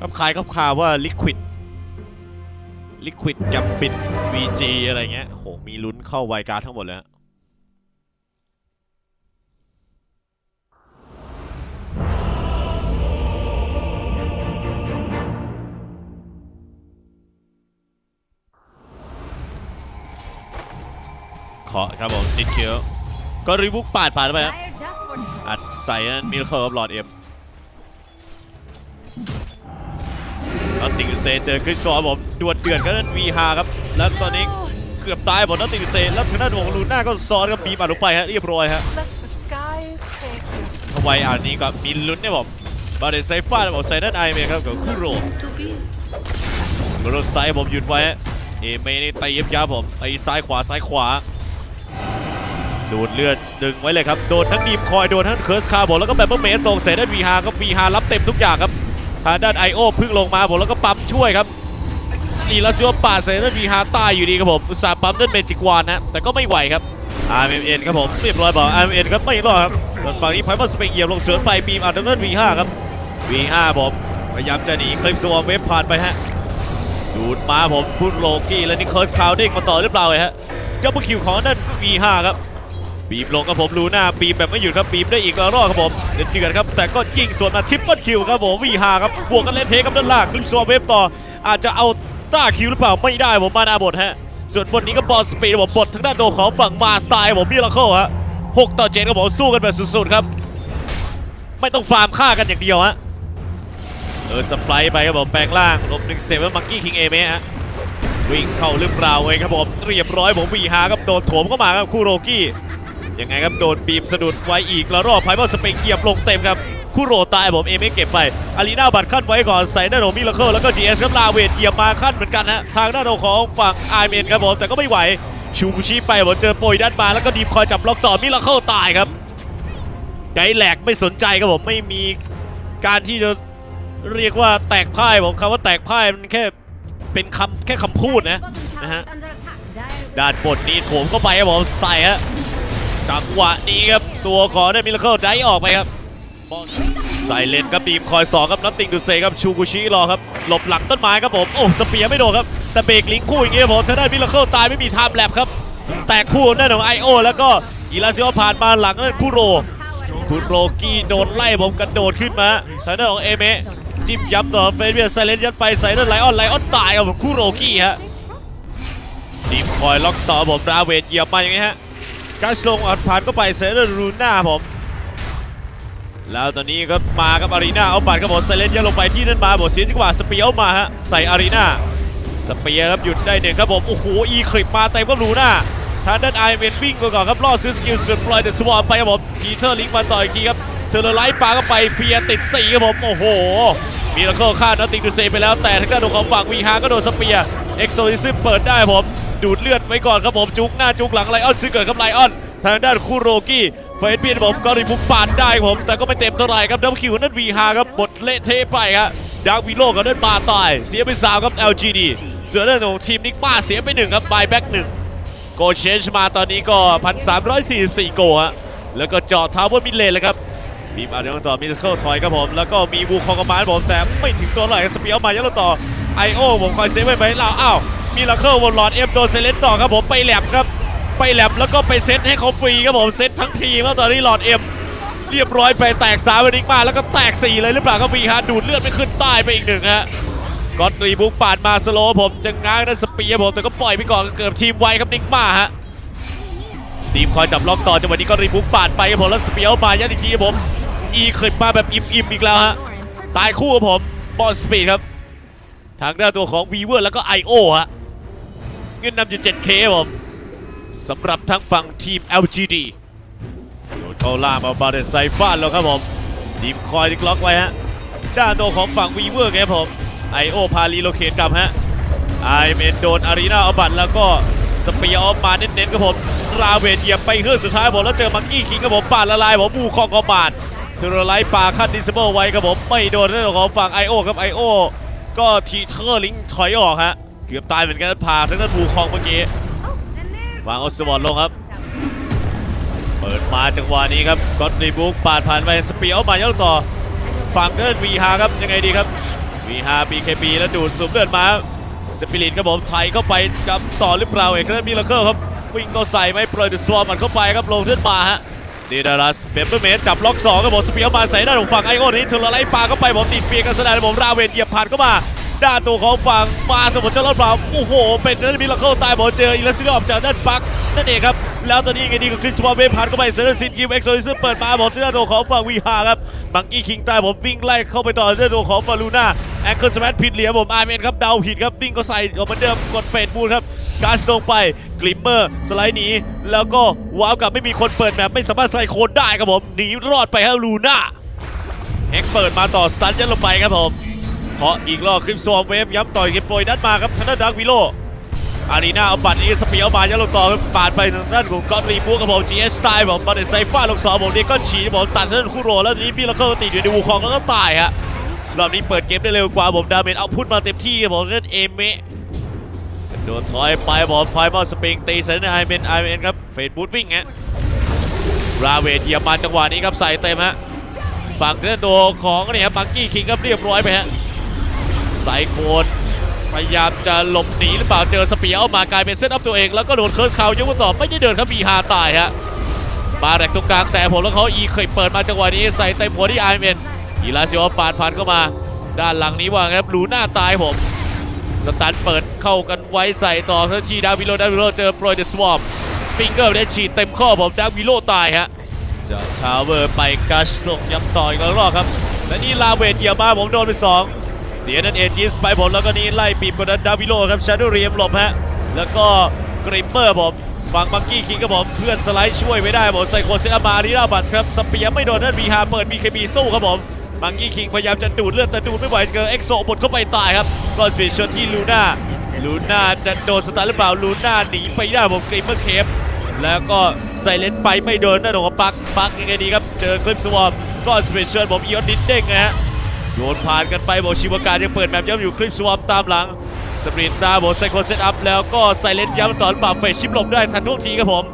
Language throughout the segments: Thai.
ครับขายครับข่าวว่า Liquid Liquid กับปิด VG อะไรเงี้ยโห มีลุ้นเข้าไวการดทั้งหมดเลยฮะเคาะครับผมซิดเคียวก็รีบุกปาดผ่านไปครับ Fire just for อัดใส่นั่นมิลเคิร์ฟหลอดเอ็ม แล้วติงเซเจอคริสซอร์ผมดวลเดือดกันนั่นวีฮาครับ แล้วตอนนี้เกือบตายหมดแล้วติงเซแล้วทางด้านของลูน่าก็ซ้อนกับบีบอัดลงไปฮะเรียบร้อยฮะ Let the skies take you. ทวายอันนี้ก็มีลุ้นเนี่ยผมบาเดไซฟ้าบอกใส่ด้านไอเมย์ครับกับคุโรคุโรไซด์ผมหยุดไว้ฮะเอเมย์นี่ตียับยับผมตีซ้ายขวาซ้ายขวาดูดเลือดดึงไว้เลยครับ โดนทั้งดีมคอย โดนทั้งเคิร์สคาร์บแล้วก็แบบเบอร์เมสตรงเสร็จได้วีฮาก็วีฮารับเต็มทุกอย่างครับ ทางด้านไอโอพึ่งลงมาผมแล้วก็ปั๊มช่วยครับอีลาซิโอปาดเสร็จได้วีฮาตายอยู่ดีครับผมอุตส่าห์ปั๊มด้วยเมจิกวานนะแต่ก็ไม่ไหวครับ RMN ครับผมเรียบร้อยบอก RMN ครับไม่รอดครับส่วนฝั่งนี้ไพมอสเปกเหยียบลงเสือนไปบีมอัดดันเนิล V5 ครับ V5 ผมพยายามจะหนีคลิปสวอมเวฟผ่านไปฮะดูดมาผมพุทโลกี้และนี่เคิร์สคาวเด้งมาต่อหรือเปล่าฮะดับเบิลคิวของนั่น V5 ครับ บีบลงครับผมลูน่าบีบแบบไม่หยุดครับบีบได้อีกรอกครับผมเดือดครับแต่ก็ยิงสวนมาทิปเปิลคิวครับผม V5 ครับบวกกันเล่นเทครับด้านล่างคลิปสวอมเวฟต่อ อาจจะเอาต้าคิวหรือเปล่าไม่ได้ผมมานาบทฮะส่วนบนนี้ก็บอลสปีดผมบททางด้านโดของฝั่งมาสไตล์ผมมิราเคิลฮะ6ต่อ7ครับผมสู้กันแบบสุดๆครับ ไม่ต้องฟาร์มฆ่ากันอย่างเดียวฮะเออสปร์ไปครับผมแปลงล่างลบหนึ่งเซเว่นมังกี้คิงเอเมฮะวิ่งเข้าหรือเปล่าเองครับผมเรียบร้อยผมวีฮาครับโดนโถมเข้ามาครับคูโรกี้ ยังไงครับโดนบีมสะดุดไว้อีกแล้วรอบไพบอลสเปกเหยียบลงเต็มครับคู่โรตายผมเอเมเก็บไปอารีนาบัตรขั้นไว้ก่อนใส่ด้านของมิลเคิลแล้วก็จีเอสครับลาเวทเหยียบมาขั้นเหมือนกันฮะทางด้านของฝั่งไอเมนครับผมแต่ก็ไม่ไหวชูกุชิไปผมเจอโปรยด้านมาแล้วก็ดีมคอยจับล็อกต่อมิลเคิลตายครับไกด์แหลกไม่สนใจครับผมไม่มีการที่จะเรียกว่าแตกพ่ายผมคำว่าแตกพ่ายมันแค่เป็นคำแค่คำพูดนะ bottom Uh-huh. tower is under attack. Dire ด้านบนนี้โถมเข้าไปครับผมใส่ฮะ จังหวะนี้ครับ ตัวของได้มิลเคิลได้ออกไปครับใส่เลนครับบีมคอยสองครับนัตติงดูเซครับชูกุชิรอครับหลบหลังต้นไม้ครับผมโอ้สเปียไม่โดนครับแต่เบรกลิงคู่อย่างเงี้ยผมถ้าได้มิลเคิลตายไม่มีไทม์แลปครับแตกคู่นั่นของไอโอแล้วก็อีลาซิโอผ่านมาหลังนั่นคุโรคุโรกี้โดนไล่ผมกระโดดขึ้นมาทางด้านของเอเมะจิ้มย้ำต่อเฟรเบียไซเลนยัดไปใส่ด้านไลออนไลออนตายครับผมคุโรกี้ฮะดีมคอยล็อกต่อผมราเวทเหยียบมาอย่างนี้ฮะ การชลงอัดผ่านก็ไปเซเลนรูน่าผมแล้วตอนนี้ก็มาครับอารีนาเอาบัตรครับผมเซเลนยัดลงไปที่นั่นมาบทเสียจังหวะสเปียร์มาฮะใส่อารีนาสเปียร์ครับหยุดได้หนึ่งครับผมโอ้โหอีคลิปมาเต็มก็รูน่าทางด้านไอเวนวิ่งก่อนครับล่อซื้อสกิลส่วนปล่อยเดอะสวอมไปครับผมทีเทอร์ลิงมาต่ออีกทีครับเทอร์ไลท์ปาก็ไปเฟียติดสี่ครับผมโอ้โหมีแล้วก็ฆ่านัตติงดูเซไปแล้วแต่ทางด้านของฝั่งวีฮาก็โดนสเปียร์เอ็กโซลิซึมเปิดได้ผม ดูดเลือดไว้ก่อนครับผมจุกหน้าจุกหลังไลออนซื้อเกิดครับไลออนทางด้านคูโรกี้เฟสเบียนผมก็รีบุกปาดได้ผม แต่ก็ไม่เต็มเท่าไหร่ครับดับคิวนั่นวีฮาครับบดเละเทะไปครับดาร์กวีโลกับนั่นมาตาย เสียไปสามครับ LGD เส่วนด้านของทีมนิกมาเสียไปหนึ่งครับบายแบ็กหนึ่งโกเชนมาตอนนี้ก็ 1,344 โกฮะแล้วก็จอดทาวเวอร์มิเลนเลยครับบีมอาร์เดนต่อมิสเคิลถอยครับผม แล้วก็มีวูคองกมานผมแต่ไม่ถึงตัวไหร่สเปียร์มายัดต่อไอโอผมคอยเซฟไว้ไปเราอ้าว มีลาเคิลวอลลอดเอฟโดนเซเลนต่อครับผมไปแลบครับ ไปแลบแล้วก็ไปเซตให้เขาฟรีครับผมเซตทั้งทีมครับตอนนี้หลอดเอ็มเรียบร้อยไปแตกสามวันนิกมาแล้วก็แตกสี่เลยหรือเปล่าครับวีฮาดูดเลือดไปขึ้นใต้ไปอีกหนึ่งฮะก็ตรีบุกปาดมาสโลผมจะง้างนั่นสปียร์ผมแต่ก็ปล่อยไปก่อนเกือบทีมไวครับนิกมาฮะทีมคอยจับล็อกต่อจังหวะนี้ก็รีบุกปาดไปครับผมแล้วสเปียร์มายัดอีกทีครับผมอีคลิปมาแบบอิ่มๆอีกแล้วฮะตายคู่ครับผมบอลสปีดครับทางด้านตัวของวีเวอร์แล้วก็ I.O. ฮะ เงินนำอยู่ 7K ครับผมสำหรับทั้งฝั่งทีม LGD โดนเข้าล่ามาบาเดไซฟานแล้วครับผมทีมคอยที่ล็อกไว้ฮะด้านโตของฝั่งวีเวอร์ครับผม I.O. พารีโลเคทกลับฮะไอเมนโดนอารีนาเอาบัตแล้วก็สเปียร์ออกมาเน้นๆครับผมราเวทเหยียบไปเครื่อสุดท้ายผมแล้วเจอมังกี้คิงครับผมปาดละลายผมบูคองกอบาดเทอร์ไลท์ปาคัดดิสเบิลไว้ครับผมไม่โดนเรื่องของฝั่งไอโอครับไอโอก็ทีเทอร์ลิงถอยออกฮะ เกือบตายเหมือนกันพาทั้งนั้นบูคองเมื่อกี้วางเอสวอตลงครับ เปิดมาจังหวะนี้ครับก็อตรีบุกปาดผ่านไปสปีเอามายัดต่อฝั่งเดินวีฮาครับยังไงดีครับวีฮาบีเคบีแล้วดูดสูบเลือดมาสปิริตครับผมไทยเข้าไปกำต่อหรือเปล่าเอกนั้นมิลเคิลครับ วิ่งก็ใส่ไม่โปรยเดอะสวอมันเข้าไปครับลงเลือดมาฮะดีดารัสเปเปอร์เมสจับล็อก2ครับผมสปียร์มาใส่ด้าของฝั่งไอโอนี้เทอร์ไลท์ปาเข้าไปผมติดเปียกกันสนานผมราเวนเหยียบผ่านเข้ามา ด้านตัวของฝั่งมาสมุทรเจริญเปล่าโอ้โห เป็นนั่นมิลเคิลตายผมเจออิเลซิลอมจากด้านปักนั่นเองครับ แล้วตอนนี้ไงดีกับคริสวอลเวฟผ่านเข้าไปเซอร์ซินกิมเอ็กโซลิซึเปิดมาผมที่ด้านตัวของฝั่งวีฮาครับบังกี้คิงตายผมวิ่งไล่เข้าไปต่อด้านตัวของฟาลูน่าแองเกิลสแมทผิดเหลี่ยมผมอาร์เมนครับเดาผิดครับดิ้งก็ใส่ออกเหมือนเดิมกดเฟดบูนครับการสลงไปกลิมเมอร์สไลด์หนีแล้วก็ว้าวกลับไม่มีคนเปิดแมปไม่สามารถใส่โคนได้ครับผมหนีรอดไปครับลูน่าแฮกเปิดมาต่อสตันยันลงไปครับผม เคาะอีกรอบคลิปสวอมเวฟย้ำต่อยเก็บโปรยด้านมาครับทางด้านดักวิโลอารีนาเอาบัตรนี้สปียร์มายัดลงต่อครับปาดไปทางด้านของกอตรีบูกับผมจีเอสไตล์ผมมาเดไซฟ้าลงสองผมเด็กก็ฉีผมตัดทางด้านคู่โรแล้วทีนี้พี่แล้วก็ติดอยู่ในวูคองแล้วก็ตายฮะรอบนี้เปิดเกมได้เร็วกว่าผมดาเมจเอาพุทมาเต็มที่ครับผมเล่นเอเมะโดนถอยไปผมไฟบอลสปริงตีใส่ในไอเมนไอเมนครับเฟดบูทวิ่งฮะราเวทเหยียบมาจังหวะนี้ครับใส่เต็มฮะฝั่งเทนโดของเนี่ยครับบังกี้คิงครับเรียบร้อยไปฮะ ไซโคนพยายามจะหลบหนีหรือเปล่าเจอสเปียร์เอามากลายเป็นเซตอัพตัวเอง แล้วก็โดนเคิร์สเขายกมาต่อไม่ได้เดินครับบีฮาตายฮะมาแรกตรงกลางแต่ผมแล้วเขาอีเคยเปิดมาจังหวะนี้ใส่เต็มหัวที่ไอเมนอีลาซิโอปาดผ่านเข้ามา ด้านหลังนี้ว่างครับลูน่าตายผมสตันเปิดเข้ากันไว้ใส่ต่อทันทีดาวิโลดาวิโลเจอโปรยเดอะสวอมฟิงเกอร์ได้ฉีดเต็มข้อผมดาวิโลตายฮะจากชาวเวอร์ไปกัชลงย้ำต่ออีกรอบครับ และนี่ลาเวทเหยียบมาผมโดนไปสอง สียนั่นเอจิสไปผมแล้วก็นี่ไล่ปีบกดดันดาวิโลครับชาโดเรียมหลบฮะแล้วก็กริมเมอร์ผมฝั่งบังกี้คิงกับผมเพื่อนสไลด์ช่วยไม่ได้ผมไซโคเซอามาลีราบัตครับสเปียไม่โดนนั่นบีฮาเปิดบีเคบีสู้ครับผมบังกี้คิงพยายามจะดูดเลือดแต่ดูดไม่ไหวเกินเอ็กโซบดเข้าไปตายครับก็สปีดชนที่ลูน่าลูน่าจะโดนสตาร์หรือเปล่าลูน่าหนีไปได้ผมกริมเมอร์เคฟแล้วก็ใส่เลนไปไม่โดนนั่นของปักปักยังไงดีครับเจอคลิปสวอมก็สปีดชนผมอีออนดินเด้งนะฮะ โดนผ่านกันไปบอกชิวการยังเปิดแมปย้ำอยู่คลิปสวอมตามหลังสปรินตาบอกไซโคเซตอัพแล้วก็ไซเลนย้ำต่อหรือเปล่าเฟสชิปหลบได้ทันท่วงทีครับผม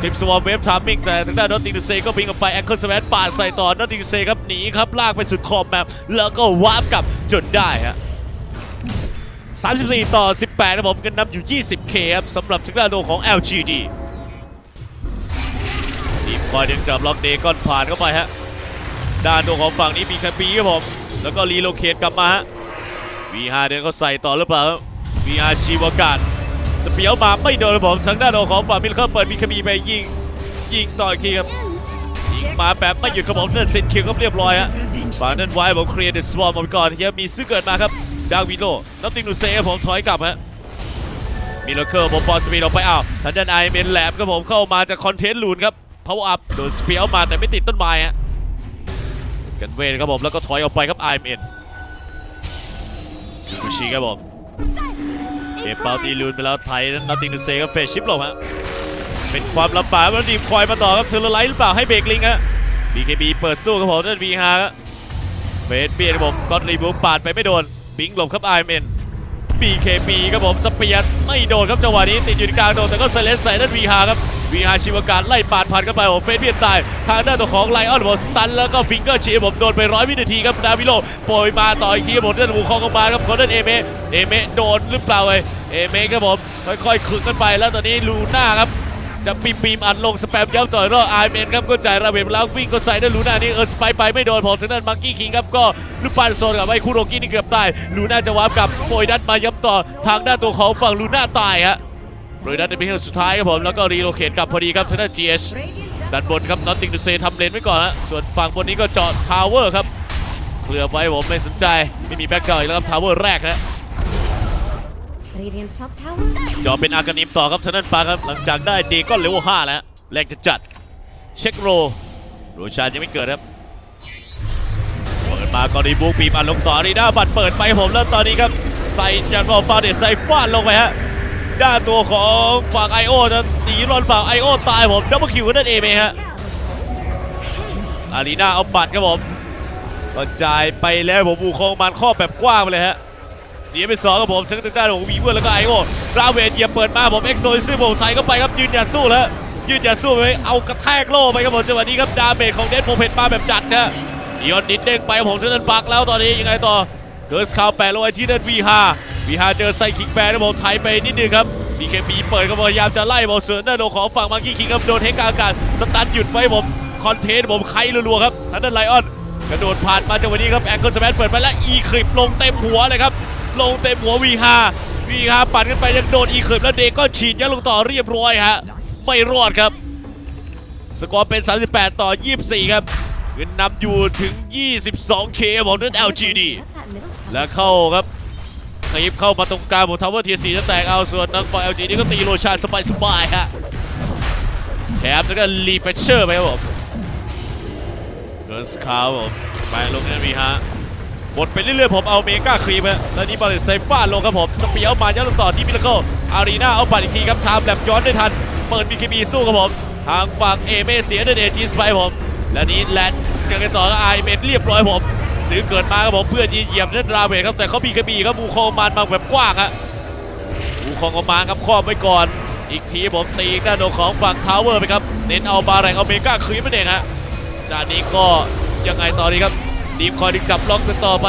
คลิปสวอมเวฟทามมิ่งแต่ทางด้านนอตติงเซก็พิงออกไปแองเคิลสแมนปาดใส่ต่อนอตติงเซครับหนีครับลากไปสุดขอบแมปแล้วก็วาร์ปกลับจนได้ฮะ34 ต่อ 18 นะผมกันนำอยู่ 20k ครับสำหรับทางด้านโดของ LGD ทีมคอยดึงจับล็อกเดก้อนผ่านเข้าไปฮะด้านตัวของฝั่งนี้มีคาปีครับผม แล้วก็รีโลเคทกลับมาฮะ V5 เดินเขาใส่ต่อหรือเปล่า V5 ชีวกาศสเปียวมาไม่โดนครับผมทางด้านของฝั่งมิลเคอร์เปิดมีคาบีไปยิงยิงต่ออีกทีครับยิงมาแบบไม่หยุดครับผมเลือดเซนคิวก็เรียบร้อยฮะฝั่งนั้นไว้ผมเคลียร์เดอะสวอมมก่อนเฮียมีซื้อเกิดมาครับดาวิโลนัตติงนูเซ่ผมถอยกลับฮะมิลเคอร์ผมบอลสปีดออกไปอ้าวทางด้านไอเมนแหลมครับผมเข้ามาจากคอนเทนต์ลูนครับพาวอัพโดนสเปียร์มาแต่ไม่ติดต้นไม้ฮะ กันเวนครับผมแล้วก็ถอยออกไปครับไอเมนยูชิครับผมเก็บเปาตีลูนไปแล้วไทยนัตติงนูเซ่ครับเฟชชิปหลบฮะเป็นความลำบากแล้วดีมคอยมาต่อครับเทอร์ไลท์หรือเปล่าให้เบรกลิงฮะ BKB เปิดสู้ครับผมนั่น V5 ครับเฟสเบียร์ครับผมก็อดรีบูปาดไปไม่โดน บิงหลบครับ IMN BKB ครับผมสเปียร์ไม่โดนครับจังหวะนี้ติดอยู่ในกลางโดนแต่ก็ไซเลนใส่นั่น V5 ครับ V5 ชิวการไล่ปาดผ่านเข้าไปผมเฟสเบียร์ตาย ทางด้านตัวของไลออนผมสตันแล้วก็ฟิงเกอร์ชีผมโดนไปร้อยวินาทีครับดาวิโลโปรยมาต่ออีกทีผมด้านหูคองกมาครับคนนั้นเอเมเอเมโดนหรือเปล่าเอ้ยเอเมครับผมค่อยๆขึงกันไปแล้วตอนนี้ลูน่าครับจะปีมปีมอัดลงสแปมย้ำต่อยรอบไอเมนครับก็จ่ายระเบิดแล้ววิ่งก็ใส่ด้ลูน่านี่เออสไปไปไม่โดนผมทางด้านมังกี้คิงครับก็ลูกปันโซนกับไอ้คูโรกินี่เกือบตายลูน่าจะวาร์ปกับโปรยดัดมาย้ำต่อทางด้านตัวของฝั่งลูน่าตายฮะ โปรยดัดในเป็นสุดท้ายครับผมแล้วก็รีโลเคทกลับพอดีครับทางด้าน GH Radiant ด้านบนครับนอตติงดูเซทำเลนไว้ก่อนฮะส่วนฝั่งบนนี้ก็เจาะทาวเวอร์ครับเคลือบไว้ผมไม่สนใจไม่มีแบ็คเกอร์อีกแล้วครับทาวเวอร์แรกนะ Radiant's top tower. จอเป็นอากานิมต่อครับทางด้านปาครับหลังจากได้เดก้อนเลเวล5แล้วแรงจะจัดเช็คโรโรชานยังไม่เกิดครับเปิดมากอรีบูปีมาลงต่ออารีด้าบัตรเปิดไปผมแล้วตอนนี้ครับใส่ยันบอลฟาเดสใส่ฟาดลงไปฮะ ด้านตัวของฝั่งไอโอจะหนีรอนฝั่งไอโอตายผมดับเบิลคิวนั่นเองไหมฮะอารีนาเอาบัตรครับผมกระจายไปแล้วผมบูคองมันข้อแบบกว้างไปเลยฮะเสียไปสองครับผมทั้งทางด้านของวีเวอร์แล้วก็ไอโอราเวนเยียบเปิดมาผมเอ็กโซซิซึ่งผมใส่เข้าไปครับยืนหยัดสู้แล้วยืนหยัดสู้ไปเอากระแทกโล่ไปครับผมจังหวะนี้ครับดาเมจของเดนโพเพตมาแบบจัดนะอีออนดิดเด้งไปผมเซนปักแล้วตอนนี้ยังไงต่อเกิร์สคาวแปะลงไปที่เด้า น V5 V5 เจอไซคิกแปะนะผมไทยไปนิดนึงครับ BKB เปิดก็พยายามจะไล่บอลเสือหน้าโดของฝั่งมังกี้คิงครับโดนเทคกลางอากาศสตันหยุดไว้ผมคอนเทนต์ผมไครัวๆครับทางด้านไลออนกระโดดผ่านมาจังหวะนี้ครับแองเกิลสแมนเปิดไปแล้วอีคลิปลงเต็มหัวเลยครับลงเต็มหัว V5 V5 ปัดขึ้นไปยังโดนอีคลิปแล้วเดก็ฉีดยัดลงต่อเรียบร้อยฮะไม่รอดครับ สกอร์เป็น 38 ต่อ 24 ครับเงินนำอยู่ถึง 22K ของนั่น LGD และเข้าครับ ขยิบเข้ามาตรงกลางของทาวเวอร์เทียสีจะแตกเอาส่วนนักบอล LG นี่ก็ตีโรชานสบายๆฮะแถมแล้วก็รีเฟชเชอร์ไปครับผมเกิร์สคาวผมไปลงนั่มีฮะหมดไปเรื่อยๆผมเอาเมกาครีมฮะแล้วนี่บอลเลนเซฟ้านลงครับผมสเปีเอามายัดลงต่อที่มิลเคิลอารีนาเอาบัตรอีกทีครับทามแบบย้อนได้ทัน เปิดบีเคบีสู้ครับผมทางฝั่งเอเมเสียเดนเอจีสไปผม และนี้แลนด์กันต่อกับไอเมนเรียบร้อยผม ซื้อเกิดมาครับผมเพื่อจะเหยียบเล่นราเวทครับแต่เขาบีกระบี่ครับบูคองมานมาแบบกว้างฮะบูคองออกมาครับครอบไว้ก่อน อีกทีผมตีด้าโดนของฝั่งทาวเวอร์ไปครับเน้นเอาบาแรงเอาเมกาครีมนั่นเองฮะด้านนี้ก็ยังไงต่อดีครับดีมคอยดึงจับล็อกกันต่อไป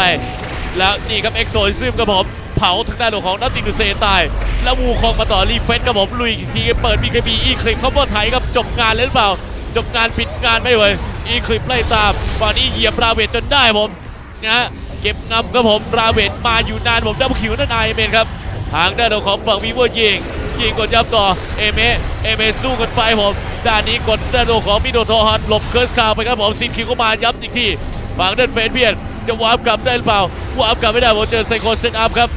แล้วนี่ครับเอ็กโซลิซึมครับผมเผาทางด้านของนัตติดูเซนตาย แล้ววูคองมาต่อรีเฟสครับผมลุยอีกทีเปิดบีกบีอีคลิปเขาบอลไทยครับจบงานเลยหรือเปล่า จบงานปิดงานไม่เว้ยอีคลิปไล่ตามฝั่งนี้เหยียบราเวทจนได้ผม นะฮะเก็บงำครับผมราเวทมาอยู่นานผมดับคิวนั่นไอเมนครับทางด้านของฝั่งวีเวอร์ยิงยิงกดยับต่อเอเมเอเมสู้กันไปผมด้านนี้กดด้านของมิโดโทฮันหลบเคิร์สคาวไปครับผมซินคิวก็มาย้ำอีกทีฝั่งด้านเฟนเบียนจะวาร์ปกลับได้หรือเปล่าวาร์ปกลับไม่ได้ผมเจอไซโคนเซตอัพครับ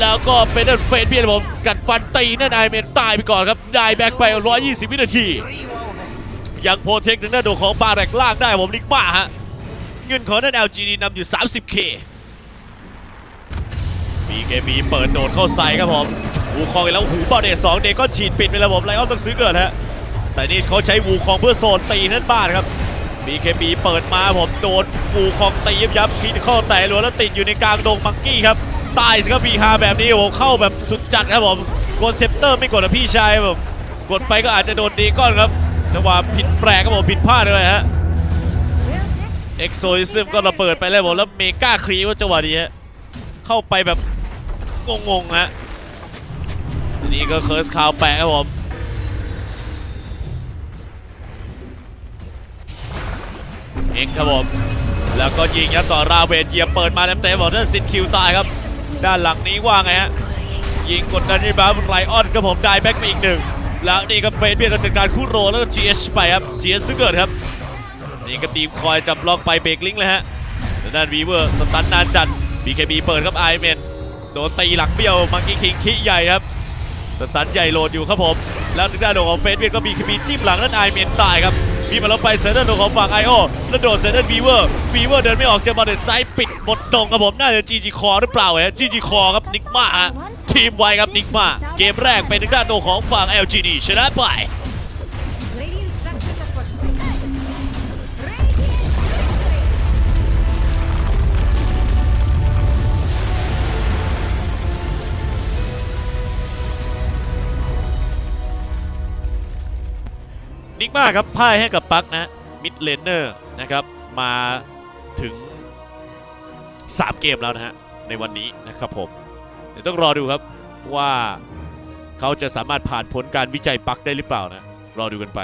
แล้วก็เป็นด้านเฟนเบียนผมกัดฟันตีนั่นไอเมนตายไปก่อนครับได้แบ็กไป 120 วินาทียังโปรเทคถึงด้านของบาแรกล่างได้ผมลิกบ้าฮะ เงินของนั่น LGD นำอยู่ 30K BKB เปิดโดดเข้าใส่ครับผมวูคองแล้วหูบอลเดสองเดก็ฉีดปิดไปแล้วผมไลออนต้องซื้อเกิดฮะแต่นี่เขาใช้วูคองเพื่อโซนตีนั่นบ้านครับ BKB เปิดมาผมโดนวูคองตียับยับคีนข้อแต่หลวแล้วติดอยู่ในกลางดงมังกี้ครับตายสิครับ B5 แบบนี้โอ้เข้าแบบสุดจัดครับผมกดเซปเตอร์ไม่กดนะพี่ชายผมกดไปก็อาจจะโดนดีก้อนครับจังหวะผิดแปลกครับผมผิดพลาดเลยฮะ เอ็กโซลิซึมก็ระเบิดไปเลยผมแล้วเมกาครีว่าจังหวะนี้ฮะเข้าไปแบบงงๆฮะนี่ก็เคิร์สคาวแปะครับผมเอ็กครับผมแล้วก็ยิงยัดต่อราเวนเหยียบเปิดมาเต็มๆบอกนั่นซินคิวตายครับ ด้านหลังนี้ว่าไงฮะยิงกดดันที่บ้าไรออนครับผมได้แบ็กไปอีกหนึ่งแล้วนี่ก็เฟนเบียนก็จัดการคู่โรแล้วก็ GH ไปครับ GH ซึ่งเกิดครับ นี่ก็ทีมคอยจับล็อกไปเบรกลิงก์เลยฮะด้านวีเวอร์สตันนานจัด BKB เปิดครับไอเมนโดนตีหลักเบี้ยวมังกี้คิงขี้ใหญ่ครับสตันใหญ่โหลดอยู่ครับผม แล้วทางด้านของเฟสเวียนก็ BKB จิ้มหลังนั่นไอเมนตายครับมีมาล้วไปเซนเตอร์ของฝั่งไอโอแล้วโดดเซนเตอร์วีเวอร์วีเวอร์เดินไม่ออกเจอบอลเดนไซด์ปิดหมดดงครับผมน่าจะ GG คอหรือเปล่าฮะ GG คอครับนิกมาทีมไวครับนิกมาเกมแรกเป็นทางด้านของฝั่ง LGD ชนะไป นิกมาครับพ่ายให้กับปักนะมิดเลนเนอร์นะครับมาถึง 3 เกมแล้วนะฮะในวันนี้นะครับผม เดี๋ยวต้องรอดูครับว่าเขาจะสามารถผ่านผลการวิจัยปักได้หรือเปล่านะ รอดูกันไป